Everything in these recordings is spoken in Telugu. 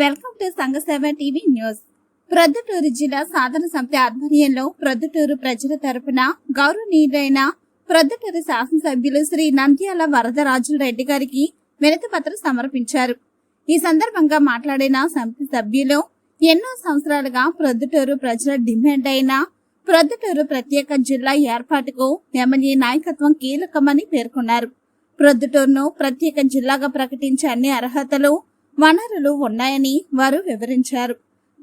Welcome to Sanghaseva TV news. Proddatur జిల్లా సాధన సమితి ఆధ్వర్యంలో ప్రొద్దుటూరు ప్రజల తరపున గౌరవనీయులైన ప్రొద్దుటూరు శాసనసభ్యులు శ్రీ నంద్యాల వరదరాజుల రెడ్డి గారికి వినతి పత్రం సమర్పించారు. ఈ సందర్భంగా మాట్లాడిన సమితి సభ్యులు ఎన్నో సంవత్సరాలుగా ప్రొద్దుటూరు ప్రజల డిమాండ్ అయిన ప్రొద్దుటూరు ప్రత్యేక జిల్లా ఏర్పాటుకు ఎమ్మెల్యే నాయకత్వం కీలకమని పేర్కొన్నారు. ప్రొద్దుటూరును ప్రత్యేక జిల్లాగా ప్రకటించే అన్ని అర్హతలు వనరులు ఉన్నాయని వారు వివరించారు.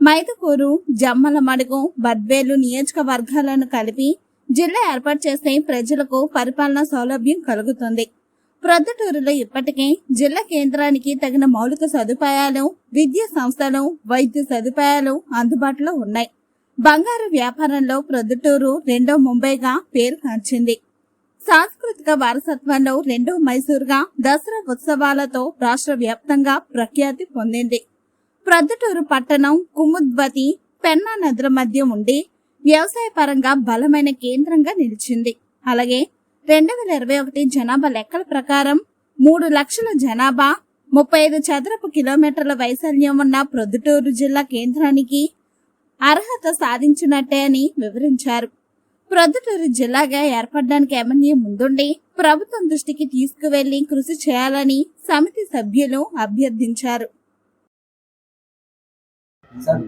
మైదుకూరు జమ్మలమడుగు బద్వేలు నియోజకవర్గాలను కలిపి జిల్లా ఏర్పాటు చేస్తే ప్రజలకు పరిపాలన సౌలభ్యం కలుగుతుంది. ప్రొద్దుటూరులో ఇప్పటికే జిల్లా కేంద్రానికి తగిన మౌలిక సదుపాయాలు విద్యా సంస్థలు వైద్య సదుపాయాలు అందుబాటులో ఉన్నాయి. బంగారు వ్యాపారంలో ప్రొద్దుటూరు రెండో ముంబైగా పేరు కాంచింది. సాంస్కృతిక వారసత్వంలో రెండో మైసూరుగా దసరా ఉత్సవాలతో రాష్ట్ర వ్యాప్తంగా ప్రఖ్యాతి పొందింది. ప్రొద్దుటూరు పట్టణం కుముద్వతి పెన్నా నదుల మధ్య ఉండి వ్యవసాయ పరంగా బలమైన కేంద్రంగా నిలిచింది. అలాగే రెండు వేల ఇరవై ఒకటి జనాభా లెక్కల ప్రకారం మూడు లక్షల జనాభా ముప్పై ఐదు చదరపు కిలోమీటర్ల వైశాల్యం ఉన్న ప్రొద్దుటూరు జిల్లా కేంద్రానికి అర్హత సాధించినట్టే అని వివరించారు. ప్రొద్దుటూరు జిల్లాగా ఏర్పడడానికి ఎమ్మెల్యే ముందుండి ప్రభుత్వం దృష్టికి తీసుకువెళ్ళి కృషి చేయాలని సమితి సభ్యులు అభ్యర్థించారు. సార్